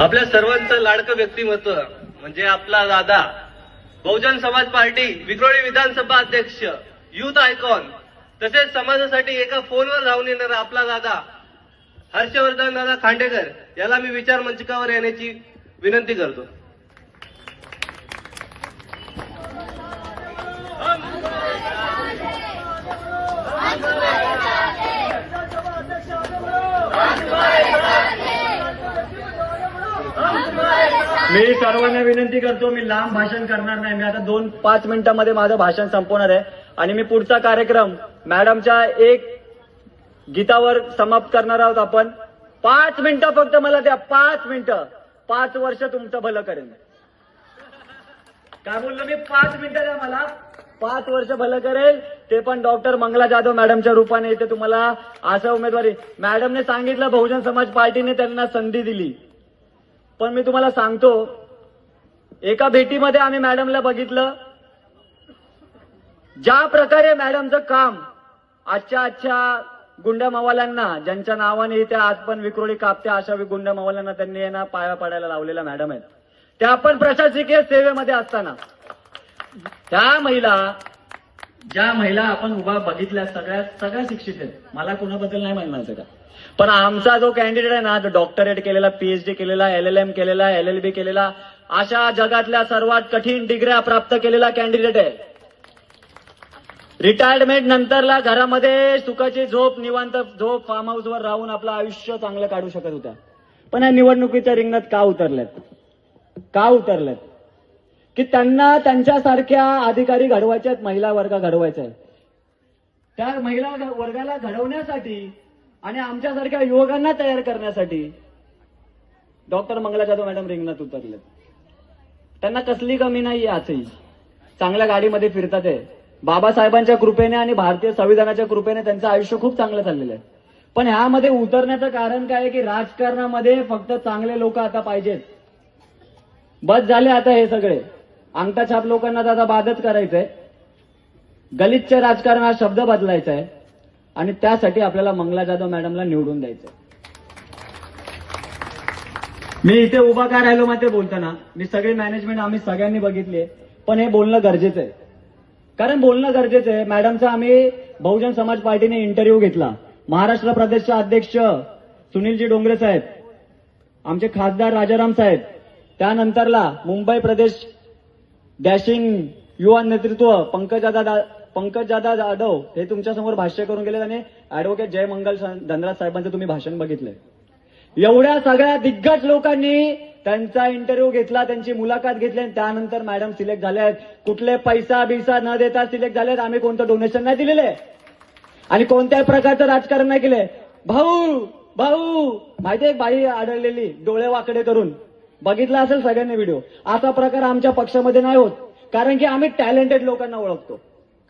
आपल्या सर्वांचं लाडकं व्यक्तिमत्व म्हणजे आपला दादा. बहुजन समाज पार्टी विक्रोळी विधानसभा अध्यक्ष युथ आयकॉन तसेच समाजासाठी एका फोनवर धावून येणारा आपला दादा. हर्षवर्धन दादा खांडेकर याला मी विचार मंचकावर येण्याची विनंती करतो. मी सर्वांना विनंती करतो मी लांब भाषण करणार नाही. मी आता दोन पाच मिनिटांमध्ये माझं भाषण संपवणार आहे. आणि मी पुढचा कार्यक्रम मॅडमच्या एक गीतावर समाप्त करणार आहोत आपण. पाच मिनिटं फक्त मला द्या पाच मिनिटं. पाच वर्ष तुमचं भलं करेन. काय बोललो मी? पाच मिनिटं द्या मला. पाच वर्ष भलं करेल. ते पण डॉक्टर मंगला जाधव मॅडमच्या रूपाने इथे तुम्हाला असं उमेदवारी. मॅडमने सांगितलं बहुजन समाज पार्टीने त्यांना संधी दिली. पण मी तुम्हाला सांगतो एका भेटीमध्ये आम्ही मॅडमला बघितलं. ज्या प्रकारे मॅडमचं काम आजच्या आजच्या गुंड्या मवाल्यांना ज्यांच्या नावाने इथे आज पण विक्रोळी कापत्या अशा गुंड्या मवाल्यांना त्यांनी यांना पाया पडायला लावलेल्या मॅडम आहेत. त्या पण प्रशासकीय सेवेमध्ये असताना त्या महिला ज्या महिला आपण उभा बघितल्या सगळ्या सगळ्या शिक्षित आहेत. मला कुणाबद्दल नाही म्हणायचं का पण आमचा जो कॅन्डिडेट आहे ना तो डॉक्टरेट केलेला पीएचडी केलेला एल एल एम केलेला एल एल बी केलेला अशा जगातल्या सर्वात कठीण डिग्र्या प्राप्त केलेला कॅन्डिडेट आहे. रिटायरमेंट नंतरला घरामध्ये सुखाची झोप निवांत झोप फार्म हाऊसवर राहून आपलं आयुष्य चांगलं काढू शकत होत्या. पण या निवडणुकीच्या रिंगणात का उतरल्यात का उतरल्यात की त्यांना त्यांच्यासारख्या अधिकारी घडवायचे आहेत महिला वर्ग घडवायचा आहे त्या महिला वर्गाला घडवण्यासाठी आणि आमच्यासारख्या युवकांना तयार करण्यासाठी डॉक्टर मंगला जाधव मॅडम रिंगणात उतरले त्यांना कसली कमी नाही आजही. चांगल्या गाडीमध्ये फिरतात आहे बाबासाहेबांच्या कृपेने आणि भारतीय संविधानाच्या कृपेने त्यांचं आयुष्य खूप चांगलं चाललेलं आहे. पण ह्यामध्ये उतरण्याचं कारण काय आहे की राजकारणामध्ये फक्त चांगले लोक आता पाहिजेत. बस झाले आता हे सगळे. अंगठा छाप लोकांना दादा आता बादच करायचंय. गलिच्छ राजकारण हा शब्द बदलायचा आहे आणि त्यासाठी आपल्याला मंगला जाधव मॅडमला निवडून द्यायचंय. मी इथे उभा का राहिलो माहिती बोलताना? मी सगळी मॅनेजमेंट आम्ही सगळ्यांनी बघितली पण हे बोलणं गरजेचं आहे कारण बोलणं गरजेचं आहे मॅडमचा आम्ही बहुजन समाज पार्टीने इंटरव्ह्यू घेतला. महाराष्ट्र प्रदेशचे अध्यक्ष सुनीलजी डोंगरे साहेब आमचे खासदार राजाराम साहेब त्यानंतरला मुंबई प्रदेश डॅशिंग युवा नेतृत्व पंकजदादा पंकजदादा जाधव हे तुमच्यासमोर भाष्य करून गेले आणि ऍडव्होकेट जयमंगल धनराज साहेबांचं तुम्ही भाषण बघितलंय. एवढ्या सगळ्या दिग्गज लोकांनी त्यांचा इंटरव्ह्यू घेतला त्यांची मुलाखत घेतली आणि त्यानंतर मॅडम सिलेक्ट झाल्या आहेत कुठले पैसा बिसा न देता सिलेक्ट झालेत. आम्ही कोणतं डोनेशन नाही दिलेले आणि कोणत्याही प्रकारचं राजकारण नाही केलंय. भाऊ भाऊ माहितीये एक बाई आढळलेली? डोळे वाकडे करून. बघितला असेल सगळ्यांनी व्हिडिओ असा प्रकार आमच्या पक्षामध्ये नाही होत. कारण की आम्ही टॅलेंटेड लोकांना ओळखतो.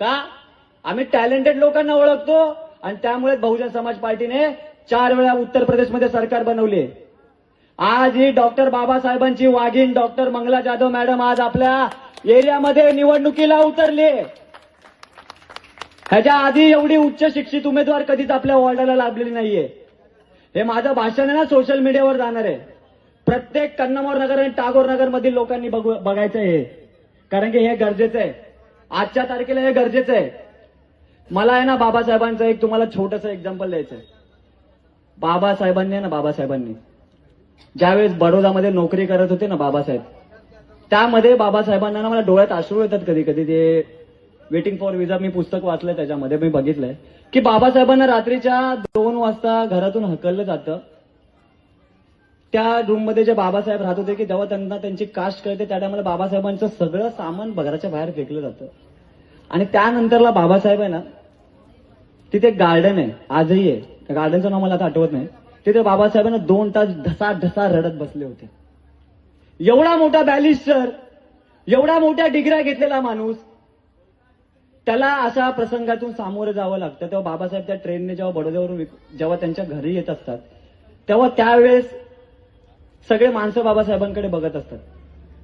का? आम्ही टॅलेंटेड लोकांना ओळखतो. आणि त्यामुळे बहुजन समाज पार्टीने चार वेळा उत्तर प्रदेशमध्ये सरकार बनवले. आज ही डॉक्टर बाबासाहेबांची वाघीण डॉक्टर मंगला जाधव मॅडम आज आपल्या एरियामध्ये निवडणुकीला उतरली. ह्याच्या आधी एवढी उच्च शिक्षित उमेदवार कधीच आपल्या वॉर्डाला लाभलेली नाहीये. हे माझं भाषण आहे ना सोशल मीडियावर जाणार आहे. प्रत्येक कन्नमोर नगर आणि टागोर नगर मधील लोकांनी बघू- बघायचं आहे हे. कारण की हे गरजेचं आहे. आजच्या तारखेला हे गरजेचं आहे. मला आहे ना बाबासाहेबांचं एक तुम्हाला छोटस एक्झाम्पल द्यायचं आहे बाबासाहेबांनी आहे ना बाबासाहेबांनी. ज्यावेळेस बडोदामध्ये नोकरी करत होते ना बाबासाहेब त्यामध्ये बाबासाहेबांना ना मला डोळ्यात आश्रू येतात कधी कधी ते वेटिंग फॉर विजा मी पुस्तक वाचलंय त्याच्यामध्ये मी बघितलंय. की बाबासाहेबांना रात्रीच्या दोन वाजता घरातून हकललं जातं. त्या रूममध्ये जे बाबासाहेब राहत होते की जेव्हा त्यांना त्यांची कास्ट कळते त्या टायमाला बाबासाहेबांचं सगळं सामान घराच्या बाहेर फेकलं जातं. आणि त्यानंतरला बाबासाहेब आहे ना तिथे एक गार्डन आहे आजही आहे. त्या गार्डनचं नाव मला आता आठवत नाही. तिथे बाबासाहेबांना दोन तास ढसा ढसा रडत बसले होते. एवढा मोठा बॅलिस्टर एवढ्या मोठ्या डिग्र्या घेतलेला माणूस त्याला अशा प्रसंगातून सामोरं जावं लागतं. तेव्हा बाबासाहेब त्या ट्रेनने जेव्हा बडोद्यावरून जेव्हा त्यांच्या घरी येत असतात तेव्हा त्यावेळेस सगळे माणसं बाबासाहेबांकडे बघत असतात.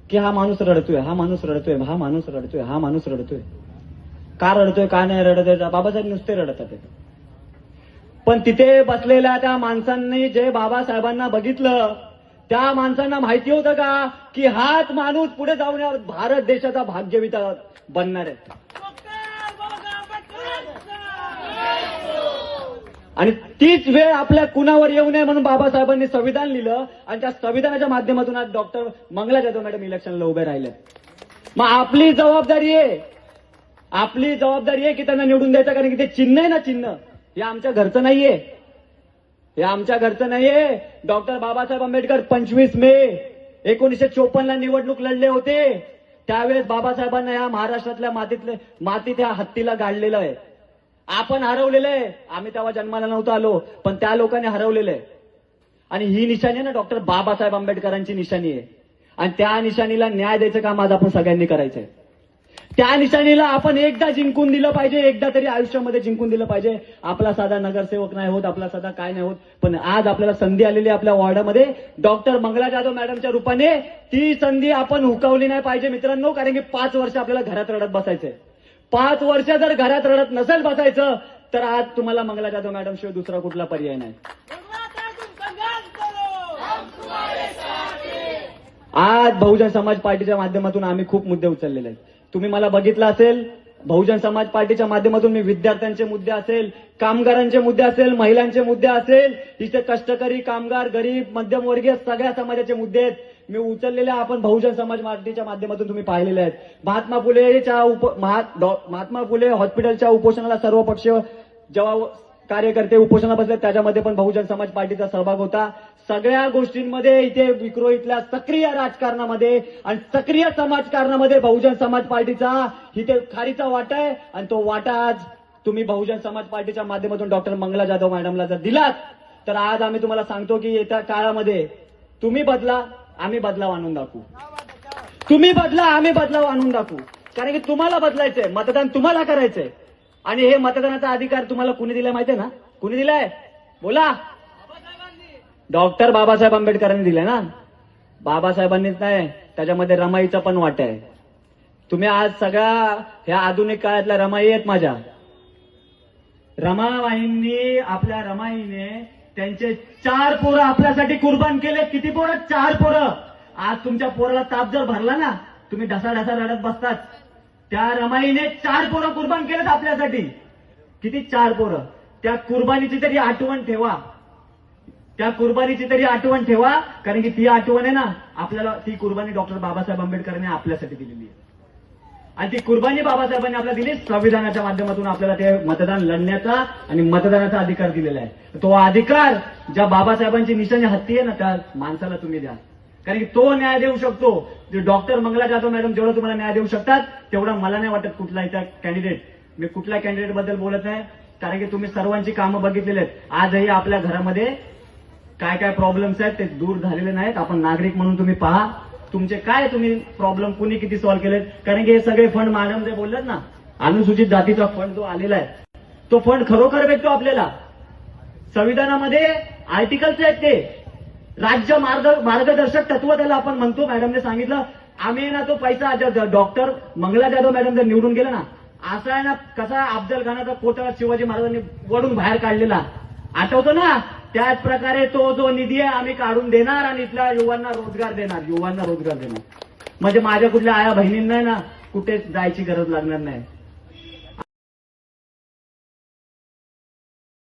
की हा माणूस रडतोय हा माणूस रडतोय हा माणूस रडतोय हा माणूस रडतोय. का रडतोय का नाही रडतोय? बाबासाहेब नुसते रडतात पण तिथे बसलेल्या त्या माणसांनी जे बाबासाहेबांना बघितलं त्या माणसांना माहिती होतं का? की हाच माणूस पुढे जाऊन भारत देशाचा भाग्यविता बनणार आहे. आणि तीच वेळ आपल्या कुणावर येऊ नये म्हणून बाबासाहेबांनी संविधान लिहिलं आणि त्या संविधानाच्या माध्यमातून आज डॉक्टर मंगला जाधव मॅडम इलेक्शनला उभे राहिले. मग आपली जबाबदारी आहे. आपली जबाबदारी आहे की त्यांना निवडून द्यायचं कारण की ते चिन्ह आहे ना चिन्ह. हे आमच्या घरचं नाहीये. हे आमच्या घरचं नाहीये. डॉक्टर बाबासाहेब आंबेडकर पंचवीस मे एकोणीसशे चोपन्न ला निवडणूक लढले होते. त्यावेळेस बाबासाहेबांना या महाराष्ट्रातल्या मातीतले मातीत ह्या हत्तीला गाडलेलं आहे. आपण हरवलेलं आहे. आम्ही तेव्हा जन्माला नव्हतो आलो पण त्या लोकांनी हरवलेलं आहे. आणि ही निशाणी आहे ना डॉक्टर बाबासाहेब आंबेडकरांची निशाणी आहे. आणि त्या निशाणीला न्याय द्यायचं काम आज आपण सगळ्यांनी करायचंय त्या निशाणीला आपण एकदा जिंकून दिलं पाहिजे एकदा तरी आयुष्यामध्ये जिंकून दिलं पाहिजे. आपला साधा नगरसेवक नाही होत आपला साधा काय नाही होत. पण आज आपल्याला संधी आलेली आहे आपल्या वॉर्डामध्ये. डॉक्टर मंगला जाधव मॅडमच्या रूपाने ती संधी आपण हुकवली नाही पाहिजे मित्रांनो कारण की पाच वर्ष आपल्याला घरात रडत बसायचंय. पाच वर्ष जर घरात रडत नसेल बसायचं तर आज तुम्हाला मंगला जाधव मॅडम शिवाय दुसरा कुठला पर्याय नाही. आज बहुजन समाज पार्टीच्या माध्यमातून आम्ही खूप मुद्दे उचललेले आहेत. तुम्ही मला बघितलं असेल बहुजन समाज पार्टीच्या माध्यमातून मी विद्यार्थ्यांचे मुद्दे असेल कामगारांचे मुद्दे असेल महिलांचे मुद्दे असेल इथे कष्टकरी कामगार गरीब मध्यमवर्गीय सगळ्या समाजाचे मुद्दे आहेत. मी उचललेले आपण बहुजन समाज पार्टीच्या माध्यमातून तुम्ही पाहिलेले आहेत. महात्मा फुलेच्या उप महात्मा फुले हॉस्पिटलच्या उपोषणाला सर्व पक्ष जेव्हा कार्यकर्ते उपोषणा बसले त्याच्यामध्ये पण बहुजन समाज पार्टीचा सहभाग होता. सगळ्या गोष्टींमध्ये इथे विक्रोळीतल्या सक्रिय राजकारणामध्ये आणि सक्रिय समाजकारणामध्ये बहुजन समाज पार्टीचा इथे खारीचा वाटा आहे. आणि तो वाटा आज तुम्ही बहुजन समाज पार्टीच्या माध्यमातून डॉक्टर मंगला जाधव मॅडमला जर दिलात तर आज आम्ही तुम्हाला सांगतो की येत्या काळामध्ये तुम्ही बदला. आम्ही बदलाव आणून दाखवू. तुम्ही बदला आम्ही बदलाव आणून दाखवू. कारण की तुम्हाला बदलायचंय मतदान तुम्हाला करायचंय. आणि हे मतदानाचा अधिकार तुम्हाला कुणी दिलाय माहितीये ना? कुणी दिलाय? बोला. डॉक्टर बाबासाहेब आंबेडकरांनी दिलाय ना? बाबासाहेबांनीच नाही त्याच्यामध्ये रमाईचा पण वाट आहे. तुम्ही आज सगळ्या ह्या आधुनिक काळातल्या रमाई आहेत माझ्या. रमाबाईंनी आपल्या रमाईने त्यांचे चार पोरं आपल्यासाठी कुर्बान केले किती पोरं? चार पोरं. आज तुमच्या पोराला ताप जर भरला ना तुम्ही ढसा ढसा रडत बसतात. त्या रमाईने चार पोरं कुर्बान केलेत आपल्यासाठी. किती चार पोरं? त्या कुर्बानीची तरी आठवण ठेवा. त्या कुर्बानीची तरी आठवण ठेवा कारण की ती आठवण आहे ना आपल्याला ती कुर्बानी डॉक्टर बाबासाहेब आंबेडकरांनी आपल्यासाठी दिलेली आहे. आणि ती कुर्बानी बाबासाहेबांनी आपल्याला दिली. संविधानाच्या माध्यमातून आपल्याला ते मतदान लढण्याचा आणि मतदानाचा अधिकार दिलेला आहे. तो अधिकार ज्या बाबासाहेबांची निशाणी हत्ती आहे ना त्या माणसाला तुम्ही द्या. कारण की तो न्याय देऊ शकतो. जे डॉक्टर मंगला जाधव मॅडम जेवढं तुम्हाला न्याय देऊ शकतात तेवढं मला नाही वाटत कुठलाही त्या कॅन्डिडेट. मी कुठल्या कॅन्डिडेटबद्दल बोलत आहे कारण की तुम्ही सर्वांची कामं बघितलेली आहेत. आजही आपल्या घरामध्ये काय काय प्रॉब्लेम्स आहेत ते दूर झालेले नाहीत. आपण नागरिक म्हणून तुम्ही पहा. तुमचे काय तुम्ही प्रॉब्लेम कुणी किती सॉल्व्ह केलेत? कारण की हे सगळे फंड मॅडम जे बोललेत ना अनुसूचित जातीचा फंड जो आलेला आहे तो फंड खरोखर भेटतो आपल्याला. संविधानामध्ये आर्टिकल्स आहेत ते. राज्य मार्ग मार्गदर्शक तत्व त्याला आपण म्हणतो मॅडमने सांगितलं. आम्ही ना तो पैसा डॉक्टर मंगला जाधव मॅडम जर निवडून गेलं ना असा आहे ना कसा अफजल खानाचा कोटा शिवाजी महाराजांनी वडून बाहेर काढलेला. आठवतो ना? त्याच प्रकारे तो जो निधी आहे आम्ही काढून देणार आणि इथल्या युवांना रोजगार देणार युवांना रोजगार देणार. म्हणजे माझ्या कुठल्या आया बहिणींना ना कुठेच जायची गरज लागणार नाही.